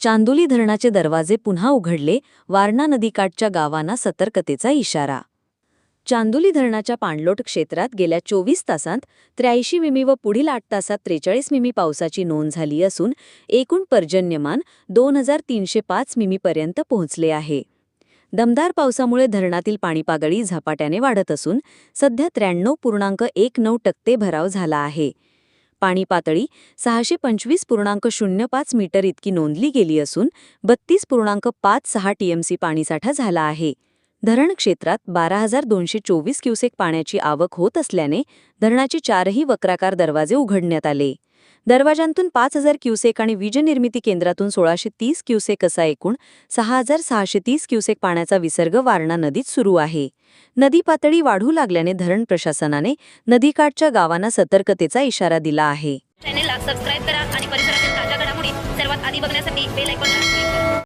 चांदोली धरणाचे दरवाजे पुन्हा उघडले वारणा नदीकाठच्या गावांना सतर्कतेचा इशारा. चांदोली धरणाच्या पाणलोट क्षेत्रात गेल्या चोवीस तासांत त्र्याऐंशी मिमी व पुढील आठ तासात त्रेचाळीस मिमी पावसाची नोंद झाली असून एकूण पर्जन्यमान दोन हजार तीनशे पाच मिमीपर्यंत पोहोचले आहे. दमदार पावसामुळे धरणातील पाणीपागळी झपाट्याने वाढत असून सध्या त्र्याण्णव पूर्णांक एक नऊ टक्के भराव झाला आहे. पाणी पातळी सहाशे पंचवीस पूर्णांक शून्य पाच मीटर इतकी नोंदली गेली असून बत्तीस पूर्णांक पाच सहा टीएमसी पाणीसाठा झाला आहे. धरण क्षेत्रात बारा हजार दोनशे चोवीस क्युसेक पाण्याची आवक होत असल्याने धरणाचे चारही वक्राकार दरवाजे उघडण्यात आले. दरवाजांतून पाच हजार क्युसेक आणि वीजनिर्मिती केंद्रातून सोळाशे तीस क्युसेक असा एकूण सहा हजार सहाशे तीस क्युसेक पाण्याचा विसर्ग वारणा नदीत सुरू आहे. नदी पातळी वाढू लागल्याने धरण प्रशासनाने नदीकाठच्या गावांना सतर्कतेचा इशारा दिला आहे. चॅनेलला सबस्क्राईब करा आणि परिसरातील ताज्या घडामोडी सर्वात आधी बघण्यासाठी बेल आयकॉनला